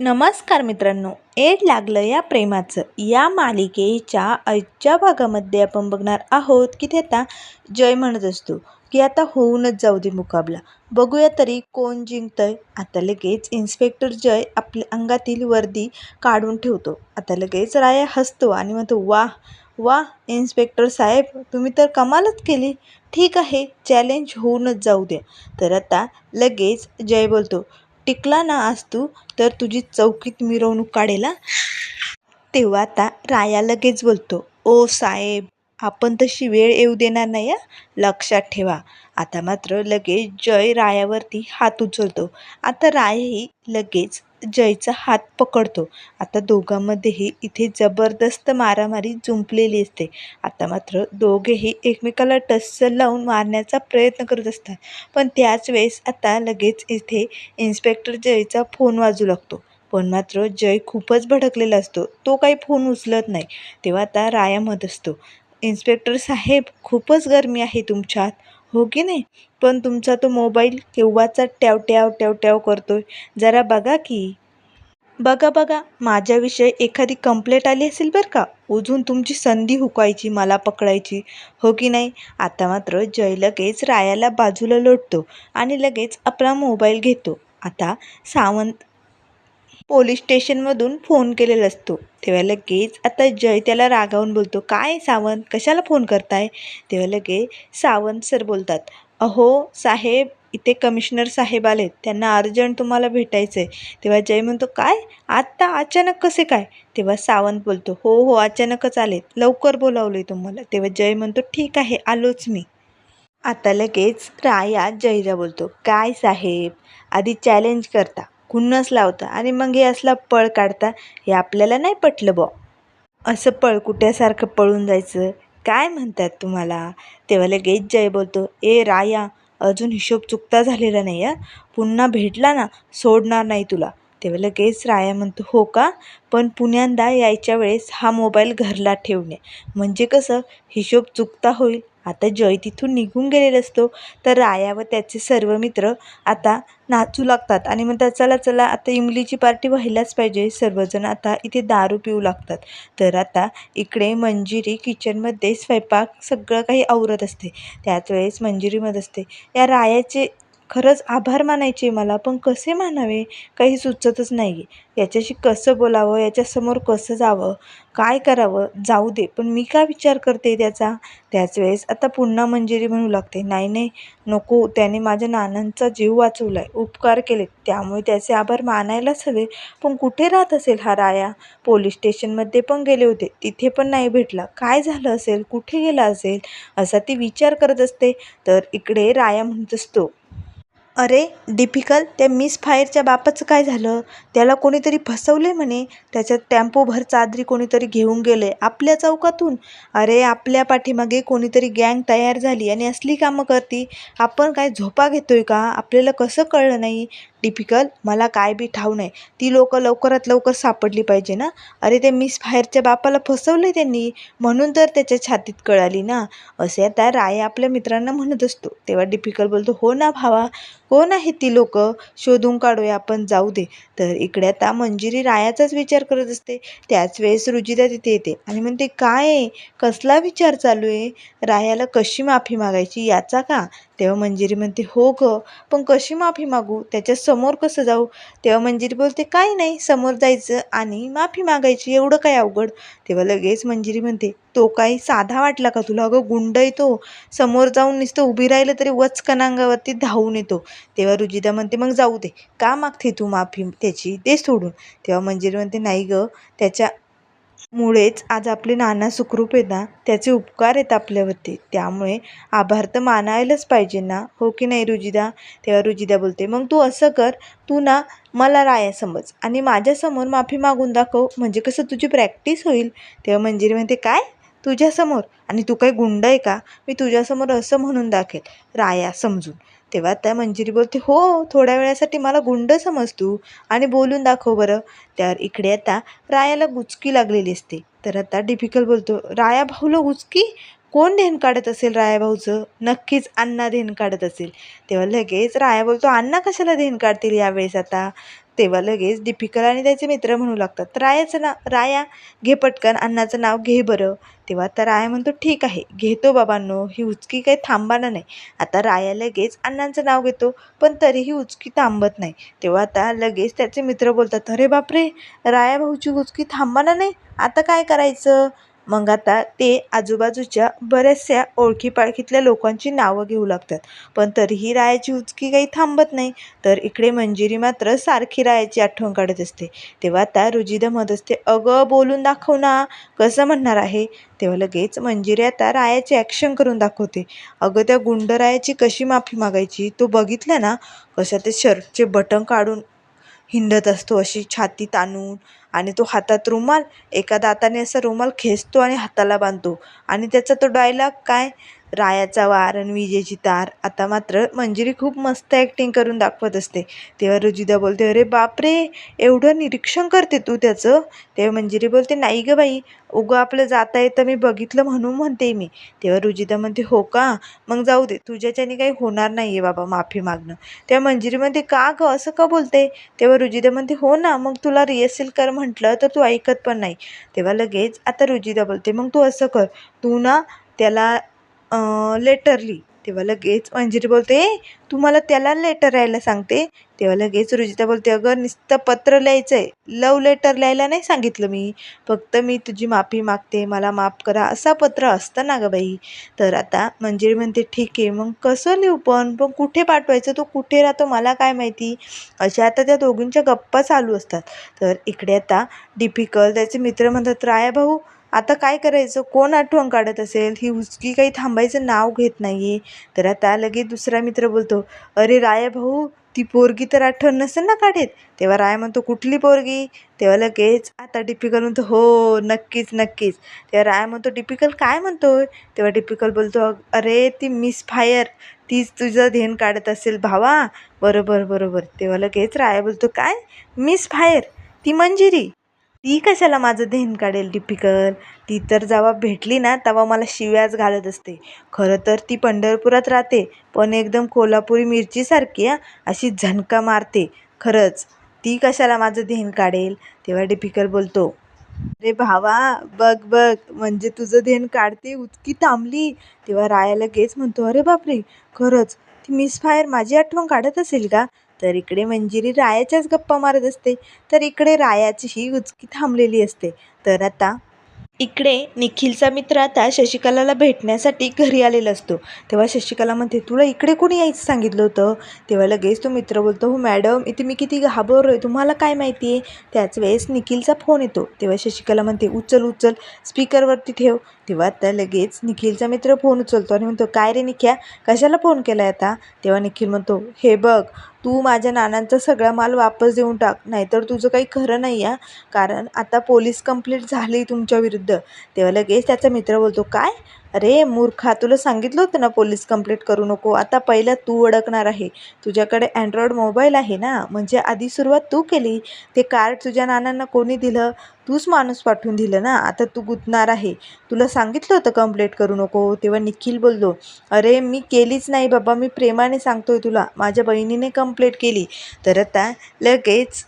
नमस्कार मित्रांनो एड लागलं या प्रेमाचं. या मालिकेच्या आजच्या भागामध्ये आपण बघणार आहोत की ते आता जय म्हणत असतो की आता होऊनच जाऊ दे मुकाबला. बघूया तरी कोण जिंकतंय. आता लगेच इन्स्पेक्टर जय आपल्या अंगातील वर्दी काढून ठेवतो. आता लगेच राया हसतो आणि म्हणतो वा वा इन्स्पेक्टर साहेब तुम्ही तर कमालच केली. ठीक आहे चॅलेंज होऊनच जाऊ द्या. तर आता लगेच जय बोलतो टिकला ना आज तू तर तुझी चौकीत मिरवणूक काढेला? तेव्हा आता राया लगेच बोलतो ओ साहेब आपण तशी वेळ येऊ देणार नाही आ लक्षात ठेवा. आता मात्र लगेच जय रायावरती हात उचलतो. आता रायाही लगेच जयचा हात पकडतो. आता दोघांमध्येही इथे जबरदस्त मारामारी जुंपलेली असते. आता मात्र दोघेही एकमेकाला टस्स लावून मारण्याचा प्रयत्न करत असतात. पण त्याच वेळेस आता लगेच इथे इन्स्पेक्टर जयचा फोन वाजू लागतो. पण मात्र जय खूपच भडकलेला असतो. तो काही फोन उचलत नाही. तेव्हा आता राया मत असतो. इन्स्पेक्टर साहेब खूपच गरमी आहे तुमच्यात. हो की नाही? पण तुमचा तो मोबाईल केव्हाचा ट्याव ट्याव ट्याव ट्याव करतोय? जरा बघा की. बघा बघा माझ्याविषयी एखादी कंप्लेंट आली असेल बरं का? अजून तुमची संधी हुकायची मला पकडायची. हो की नाही? आता मात्र जय लगेच रायाला बाजूला लोटतो आणि लगेच आपला मोबाईल घेतो. आता सावंत पोलीस स्टेशनमधून फोन केलेला असतो. तेव्हा लगेच आता जय त्याला रागावून बोलतो. काय सावंत? कशाला फोन करताय? तेव्हा लगेच सावंत सर बोलतात. अहो साहेब इथे कमिशनर साहेब आलेत. त्यांना अर्जंट तुम्हाला भेटायचं आहे तेव्हा जय म्हणतो काय? आत्ता? अचानक कसे काय? तेव्हा सावंत बोलतो हो हो अचानकच आलेत. लवकर बोलावलं तुम्हाला. तेव्हा जय म्हणतो ठीक आहे आलोच मी. आता लगेच राया जयला बोलतो काय साहेब? आधी चॅलेंज करता. खुन्नस लावता आणि मग हे असला पळ काढता हे आपल्याला नाही पटलं बॉ असं पळकुट्यासारखं पळून जायचं? काय म्हणतात तुम्हाला? तेव्हा लगेच जय बोलतो ए राया अजून हिशोब चुकता झालेला नाही आहे पुन्हा भेटला ना सोडणार नाही तुला. तेव्हा लगेच राया म्हणतो हो का? पण पुण्यांदा यायच्या वेळेस हा मोबाईल घरला ठेवणे. म्हणजे कसं? हिशोब चुकता होईल. आता जय तिथून निघून गेलेला असतो. तर राया व त्याचे सर्व मित्र आता नाचू लागतात आणि म्हणतात चला चला आता इमलीची पार्टी व्हायलाच पाहिजे. सर्वजण आता इथे दारू पिऊ लागतात. तर आता इकडे मंजिरी किचनमध्ये स्वयंपाक सगळं काही आवरत असते. त्याच वेळेस मंजिरी म्हणत असते. या रायाचे खरंच आभार मानायचे मला पण कसे मानावे? काही सुचतच नाही आहे याच्याशी कसं बोलावं? याच्यासमोर कसं जावं? काय करावं? जाऊ दे पण मी का विचार करते त्याचा? त्याच वेळेस आता पुन्हा मंजिरी म्हणू लागते. नाही नाही नको. त्याने माझ्या नानांचा जीव वाचवला आहे उपकार केले त्यामुळे त्याचे आभार मानायलाच हवे. पण कुठे राहत असेल हा राया? पोलीस स्टेशनमध्ये पण गेले होते. तिथे पण नाही भेटला. काय झालं असेल? कुठे गेला असेल? असा ती विचार करत असते. तर इकडे राया म्हणत असतो अरे डिफिकल्ट त्या मिस फायरच्या बापाचं काय झालं? त्याला कोणीतरी फसवले म्हणे. त्याच्यात टेम्पोभर चादरी कोणीतरी घेऊन गेले आपल्या चौकातून. अरे आपल्या पाठीमागे कोणीतरी गँग तयार झाली आणि असली कामं करती. आपण काय झोपा घेतोय का? आपल्याला कसं कळलं नाही? डिफिकल्ट मला काय बी ठाव नाही ती लोकं लवकरात लवकर सापडली पाहिजे ना. अरे ते मिस फायरच्या बापाला फसवलं त्यांनी. म्हणून तर त्याच्या छातीत कळाली ना. असे आता राय आपल्या मित्रांना म्हणत असतो. तेव्हा डिफिकल्ट बोलतो हो ना भावा. कोण आहेत ती लोकं? शोधून काढूया आपण. जाऊ दे. तर इकडे आता मंजिरी रायाचाच विचार करत असते. त्याच वेळेस रुजिता तिथे येते. आणि म्हणते काय? आहे कसला विचार चालू आहे? रायाला कशी माफी मागायची? याचा का? तेव्हा मंजिरी म्हणते हो ग. पण कशी माफी मागू? त्याच्या समोर कसं जाऊ? तेव्हा मंजिरी बोलते काही नाही समोर जायचं आणि माफी मागायची एवढं काय अवघड? तेव्हा लगेच मंजिरी म्हणते तो काही साधा वाटला का तुला? अगं गुंड येतो समोर जाऊन नुसतं उभी राहिलं तरी वचकनांगावरती धावून येतो. तेव्हा रुजिदा म्हणते मग जाऊ दे. का मागते तू माफी? त्याची दे सोडून. तेव्हा मंजिरी म्हणते नाही गं. त्याच्या मुळेच आज आपले नाना सुखरूप आहेत ना त्याचे उपकार आहेत आपल्यावरती. त्यामुळे आभार तर मानायलाच पाहिजे ना. हो की नाही रुजिदा तेव्हा रुजिदा बोलते मग तू असं कर तू ना मला राया समज आणि माझ्यासमोर माफी मागून दाखव. म्हणजे कसं तुझी प्रॅक्टिस होईल? तेव्हा मंजिरी म्हणते काय? तुझ्यासमोर? आणि तू काही गुंड आहे का? मी तुझ्यासमोर असं म्हणून दाखेल. राया समजून. तेव्हा त्या मंजिरी बोलते हो थोड्या वेळासाठी मला गुंड समज तू आणि बोलून दाखव बरं. त्यावर इकडे आता रायाला गुचकी लागलेली असते. तर आता डिफिकल्ट बोलतो राया भाऊला गुचकी? कोण ढेन काढत असेल रायाभाऊचं नक्कीच अण्णा ढेन काढत असेल. तेव्हा लगेच राया बोलतो अण्णा कशाला ढेन काढतील यावेळेस आता? तेव्हा लगेच दीपिका आणि त्याचे मित्र म्हणू लागतात रायाचं नाव राया घे पटकन अण्णाचं नाव घे बरं. तेव्हा आता राया म्हणतो ठीक आहे घेतो बाबांनो ही उचकी काही थांबणार नाही. आता राया लगेच अण्णांचं नाव घेतो पण तरीही उचकी थांबत नाही. तेव्हा आता लगेच त्याचे मित्र बोलतात अरे बापरे राया भाऊची उचकी थांबणार नाही? आता काय करायचं? मग आता ते आजूबाजूच्या बऱ्याचशा ओळखीपाळखीतल्या लोकांची नावं घेऊ लागतात. पण तरीही रायाची उचकी काही थांबत नाही. तर इकडे मंजिरी मात्र सारखी रायाची आठवण काढत असते. तेव्हा आता रुजिदा मत असते अगं बोलून दाखव ना. कसं म्हणणार आहे? तेव्हा लगेच मंजिरी आता रायाची ॲक्शन करून दाखवते. अगं त्या गुंड रायाची कशी माफी मागायची? तो बघितलं ना? कशा ते शर्टचे बटन काढून हिंडत असतो. अशी छाती ताणून आणि तो हातात रुमाल एका दाताने असा रुमाल खेचतो आणि हाताला बांधतो. आणि त्याचा तो डायलॉग काय? रायाचा वार आणि विजेची तार. आता मात्र मंजिरी खूप मस्त ॲक्टिंग करून दाखवत असते. तेव्हा रुजिदा बोलते अरे बापरे एवढं निरीक्षण करते तू त्याचं? तेव्हा मंजिरी बोलते नाही गं बाई उगं आपलं जाता येतं मी बघितलं म्हणून म्हणते मी. तेव्हा रुजिदा म्हणते हो का? मग जाऊ दे तुझ्याच्याने काही होणार नाही आहे बाबा माफी मागणं. तेव्हा मंजिरी म्हणते का गं? असं का बोलते? तेव्हा रुजिदा म्हणते हो ना मग तुला रिहर्सल कर म्हटलं तर तू ऐकत पण नाही. तेव्हा लगेच आता रुजिदा बोलते मग तू असं कर तू ना त्याला लेटरली तेव्हा लगेच मंजिरी बोलते "ए, तू मला त्याला लेटर राहायला सांगते? तेव्हा लगेच रुजिता बोलते अगं नुसतं पत्र लिहायचं आहे लव लेटर लिहायला नाही सांगितलं मी. फक्त मी तुझी माफी मागते. मला माफ करा. असा पत्र असतं ना गं बाई. तर आता मंजिरी म्हणते ठीक आहे मग कसं लिहू पण? पण कुठे पाठवायचं? तो कुठे राहतो मला काय माहिती? अशा आता त्या दोघींच्या गप्पा चालू असतात. तर इकडे आता डिफिकल्ट त्याचे मित्र म्हणतात राया भाऊ आता काय करायचं? कोण आठवण काढत असेल? ही हुसकी काही थांबायचं नाव घेत नाही आहे तर आता लगेच दुसरा मित्र बोलतो अरे राया भाऊ ती पोरगी तर आठवण नसेल ना काढत? तेव्हा राया म्हणतो कुठली पोरगी? तेव्हा लगेच आता डिपिकल म्हणतो हो नक्कीच नक्कीच. तेव्हा राया म्हणतो डिपिकल काय म्हणतो तेव्हा डिपिकल बोलतो अरे ती मिस फायर तीच तुझं ध्येन काढत असेल भावा. बरोबर बरोबर. तेव्हा लगेच राया बोलतो काय? Miss fire? ती मंजिरी? ती कशाला माझं ध्येन काढेल टिपिकल ती तर जेव्हा भेटली ना तेव्हा मला शिव्याच घालत असते. खरं तर ती पंढरपुरात राहते पण एकदम कोल्हापुरी मिरचीसारखी अशी झणका मारते. खरंच ती कशाला माझं ध्येन काढेल? तेव्हा टिपिकल बोलतो अरे भावा बघ बघ म्हणजे तुझं ध्येन काढते उचकी थांबली. तेव्हा राया लगेच म्हणतो अरे बापरे खरंच ती मिस फायर माझी आठवण काढत असेल का? तर इकडे मंजिरी रायाच्याच गप्पा मारत असते. तर इकडे रायाची ही उचकी थांबलेली असते. तर आता इकडे निखिलचा मित्र आता शशिकलाला भेटण्यासाठी घरी आलेला असतो. तेव्हा शशिकला म्हणते तुला इकडे कोणी यायचं सांगितलं होतं? तेव्हा लगेच तो मित्र बोलतो हो मॅडम इथे मी किती घाबरलो आहे तुम्हाला काय माहिती आहे त्याच वेळेस निखिलचा फोन येतो. तेव्हा शशिकला म्हणते उचल उचल स्पीकरवरती ठेव. तेव्हा आता लगेच निखिलचा मित्र फोन उचलतो आणि म्हणतो काय रे निख्या कशाला फोन केला आहे आता? तेव्हा निखिल म्हणतो हे बघ तू माझ्या नानांचा सगळा माल वापस देऊन टाक नाहीतर तुझं काही खरं नाही आहे कारण आता पोलीस कंप्लेंट झाली तुमच्या विरुद्ध. तेव्हा लगेच त्याचा मित्र बोलतो काय? अरे मूर्खा तुला सांगितलं होतं ना पोलीस कंप्लेंट करू नको. आता पहिला तू अडकणार आहे. तुझ्याकडे अँड्रॉइड मोबाईल आहे ना? म्हणजे आधी सुरुवात तू केली. ते कार्ड तुझ्या नानांना कोणी दिलं? तूच माणूस पाठवून दिलं ना? आता तू गुंतणार आहे. तुला सांगितलं होतं कंप्लेंट करू नको. तेव्हा निखिल बोललो अरे मी केलीच नाही बाबा. मी प्रेमाने सांगतोय तुला. माझ्या बहिणीने कंप्लेंट केली. तर आता लगेच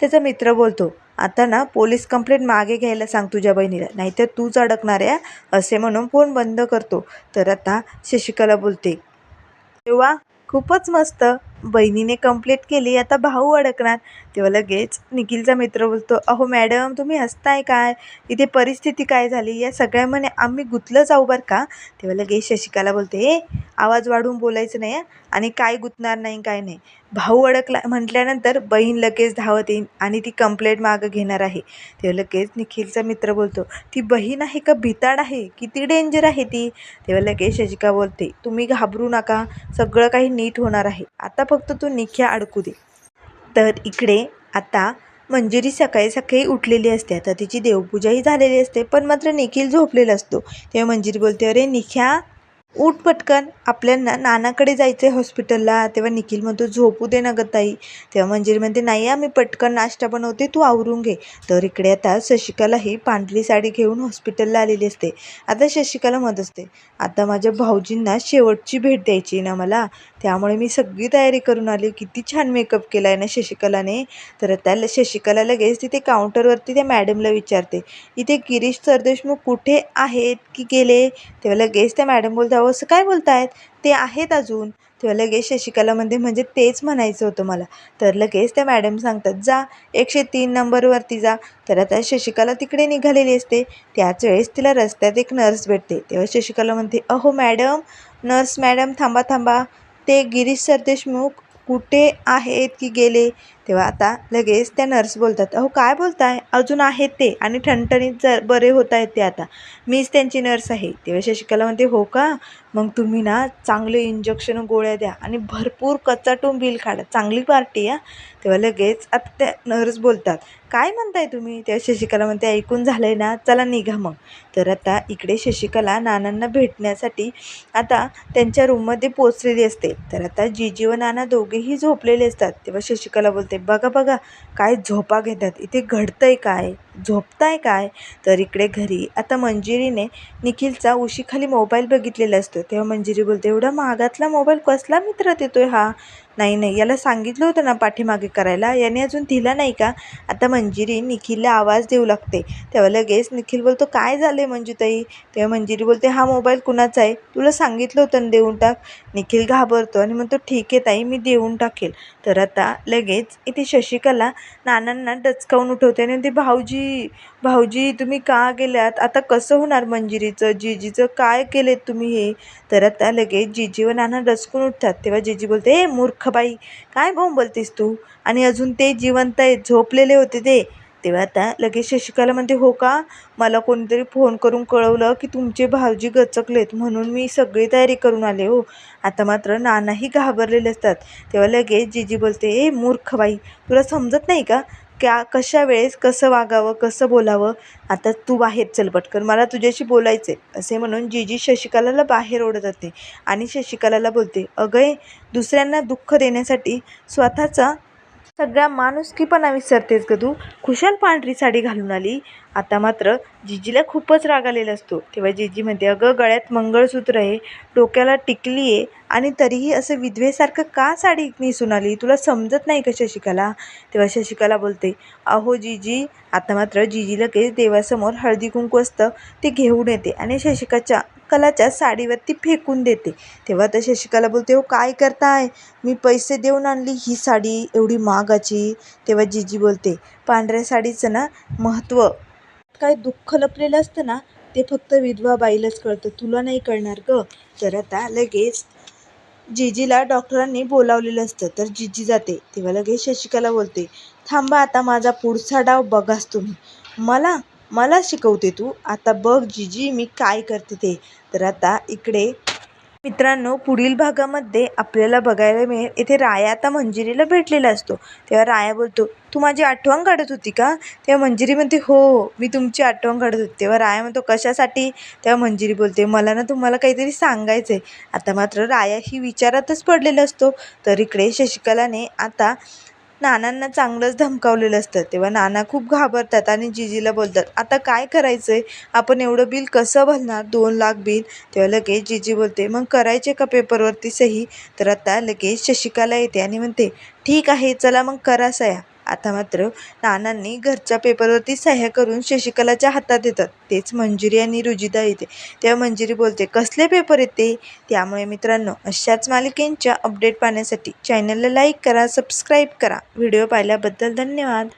त्याचा मित्र बोलतो आता ना पोलीस कंप्लेंट मागे घ्यायला सांग तुझ्या बहिणीला. नाहीतर तूच अडकणार आहे असे म्हणून फोन बंद करतो. तर आता शशिकला बोलते तेव्हा खूपच मस्त. बहिणीने कंप्लेंट केली आता भाऊ अडकणार. तेव्हा लगेच निखिलचा मित्र बोलतो अहो मॅडम तुम्ही हसताय काय? इथे परिस्थिती काय झाली? या सगळ्या म्हणे आम्ही गुंतलं जाऊ बरं का? तेव्हा लगेच शशिकाला बोलते हे आवाज वाढवून बोलायचं नाही आणि काय गुंतणार नाही काय नाही. भाऊ अडकला म्हटल्यानंतर बहीण लगेच धावत येईन आणि ती कंप्लेंट मागं घेणार आहे. तेव्हा लगेच निखिलचा मित्र बोलतो ती बहीण आहे का भिताड आहे? किती डेंजर आहे ती? तेव्हा लगेच शशिका बोलते तुम्ही घाबरू नका सगळं काही नीट होणार आहे. आता फक्त तू निख्या अडकू दे. तर इकडे आता मंजिरी सकाळी सकाळी उठलेली असते. आता तिची देवपूजाही झालेली असते पण मात्र निखिल झोपलेला असतो. तेव्हा मंजिरी बोलते अरे निख्या उठ पटकन. आपल्याला नानाकडे जायचं आहे हॉस्पिटलला तेव्हा निखिल म्हणतो झोपू दे ना गं ताई. तेव्हा मंजिरी म्हणते नाही आम्ही पटकन नाश्ता बनवते. तू आवरून घे. तर इकडे आता शशिकाला ही पांढरी साडी घेऊन हॉस्पिटलला आलेली असते. आता शशिकाला मत असते. आता माझ्या भाऊजींना शेवटची भेट द्यायची ना मला. त्यामुळे मी सगळी तयारी करून आली. किती छान मेकअप केला आहे ना शशिकलाने. तर आता शशिकला लगेच तिथे काउंटरवरती त्या मॅडमला विचारते. इथे गिरीश सरदेशमुख कुठे आहेत की गेले? तेव्हा लगेच त्या मॅडम बोलता करावं असं काय बोलतायत? ते आहेत अजून. तेव्हा लगेच शशिकला म्हणते म्हणजे तेच म्हणायचं होतं मला. तर लगेच त्या मॅडम सांगतात जा एकशे तीन नंबरवरती जा. तर आता शशिकला तिकडे निघालेली असते. त्याच वेळेस तिला रस्त्यात एक नर्स भेटते. तेव्हा शशिकला म्हणते अहो मॅडम नर्स मॅडम थांबा थांबा. ते गिरीश सरदेशमुख कुठे आहेत की गेले? तेव्हा आता लगेच त्या नर्स बोलतात अहो काय बोलताय? अजून आहेत ते. आणि ठणठणीत जर बरे होत आहेत ते आता. मीच त्यांची नर्स आहे. तेव्हा शशिकला म्हणते हो का? मग तुम्ही ना चांगले इंजेक्शन गोळ्या द्या आणि भरपूर कचाटून बिल काढा. चांगली पार्टी आहे तेव्हा लगेच आता त्या नर्स बोलतात काय म्हणताय तुम्ही? तेव्हा शशिकला म्हणते ऐकून झालं आहे ना चला निघा मग. तर आता इकडे शशिकला नानांना भेटण्यासाठी आता त्यांच्या रूममध्ये पोचलेली असते. तर आता जीजी व नाना दोघेही झोपलेले असतात. तेव्हा शशिकला बोलते बघा बघा काय झोपा घेतात. इथे घडतंय काय? झोपताय काय? तर इकडे घरी आता मंजिरीने निखिलचा उशीखाली मोबाईल बघितलेला असतो. तेव्हा मंजिरी बोलते एवढा महागातला मोबाईल कसला मित्र देतोय हा? नाही नाही. याला सांगितलं होतं ना पाठीमागे करायला. याने अजून दिला नाही का? आता मंजिरी निखिलला आवाज देऊ लागते. तेव्हा लगेच निखिल बोलतो काय झालं आहे मंजूताई? तेव्हा मंजिरी बोलते हा मोबाईल कुणाचा आहे? तुला सांगितलं होतं ना देऊन टाक. निखिल घाबरतो आणि म्हणतो ठीक आहे ताई मी देऊन टाकेल. तर आता लगेच इथे शशिकला नानांना डचकावून उठवते आणि ते भाऊजी भाऊजी तुम्ही का गेल्यात आता कसं होणार मंजिरीचं? जीजीचं काय केलेत तुम्ही हे? तर आता लगेच जीजी व नाना डचकून उठतात. तेव्हा जीजी बोलते ए मूर्ख! बाई काय भाऊ बोलतेस तू? आणि अजून ते जिवंत आहेत झोपलेले होते ते. तेव्हा आता लगेच शशिकाला म्हणते हो का? मला कोणीतरी फोन करून कळवलं की तुमचे भाऊजी गचकलेत म्हणून मी सगळी तयारी करून आले हो. आता मात्र नानाही घाबरलेले असतात. तेव्हा लगेच जीजी बोलते ए मूर्ख बाई तुला समजत नाही का? क्या कशा वेळेस कसं वागावं कसं बोलावं आता तू बाहेर चल पटकन. मला तुझ्याशी बोलायचं आहे असे म्हणून जीजी शशिकलाला बाहेर ओढत जाते आणि शशिकलाला बोलते अगं दुसऱ्यांना दुःख देण्यासाठी स्वतःचा सगळ्या माणुसकीपणा विसरतेस ग तू. खुशाल पांढरी साडी घालून आली. आता मात्र जिजीला खूपच राग आलेला असतो. तेव्हा जिजी म्हणते अगं गळ्यात मंगळसूत्र आहे. डोक्याला टिकली आहे आणि तरीही असं विधवेसारखं का साडी नेसून आली? तुला समजत नाही का शशिकाला तेव्हा शशिकाला बोलते अहो जीजी आता मात्र जीजी लगेच देवासमोर हळदी कुंकू असतं ते घेऊन येते आणि शशिकाच्या कलाच्या साडीवरती फेकून देते. तेव्हा तर शशिकाला बोलते हो काय करताय? मी पैसे देऊन आणली ही साडी एवढी महागाची. तेव्हा जीजी बोलते पांढऱ्या साडीचं ना महत्त्व काय दुःख लपलेलं असतं ना ते फक्त विधवा बाईलाच कळतं तुला नाही कळणार ग. तर आता लगेच जीजीला डॉक्टरांनी बोलावलेलं असतं. तर जीजी जाते. तेव्हा लगेच शशिकाला बोलते थांबा आता माझा पुढचा डाव बघाच तुम्ही. मला मला शिकवते तू. आता बघ जीजी मी काय करते ते. तर आता इकडे मित्रांनो पुढील भागामध्ये आपल्याला बघायला मिळेल इथे राया आता मंजिरीला भेटलेला असतो. तेव्हा राया बोलतो तू माझी आठवण काढत होती का? तेव्हा मंजिरी म्हणते हो मी तुमची आठवण काढत होती. तेव्हा राया म्हणतो कशासाठी? तेव्हा मंजिरी बोलते मला ना तुम्हाला काहीतरी सांगायचं आहे आता मात्र राया ही विचारातच पडलेला असतो. तर इकडे शशिकलाने आता नानांना चांगलंच धमकावलेलं असतं. तेव्हा नाना खूप घाबरतात आणि जिजीला बोलतात आता काय करायचं आहे आपण एवढं बिल कसं भरणार? दोन लाख बिल? तेव्हा लगेच जिजी बोलते मग करायचे का पेपरवरती सही? तर आता लगेच शशिकाला येते आणि म्हणते ठीक आहे चला मग करा सया आता मात्र नानांनी घरच्या पेपरवरती सह्या करून शशिकलाच्या हातात देतात. तेच मंजिरी आणि रुजिता येते. तेव्हा मंजिरी बोलते कसले पेपर येते त्यामुळे मित्रांनो अशाच मालिकेंच्या अपडेट पाहण्यासाठी चॅनलला लाईक करा सबस्क्राईब करा. व्हिडिओ पाहिल्याबद्दल धन्यवाद.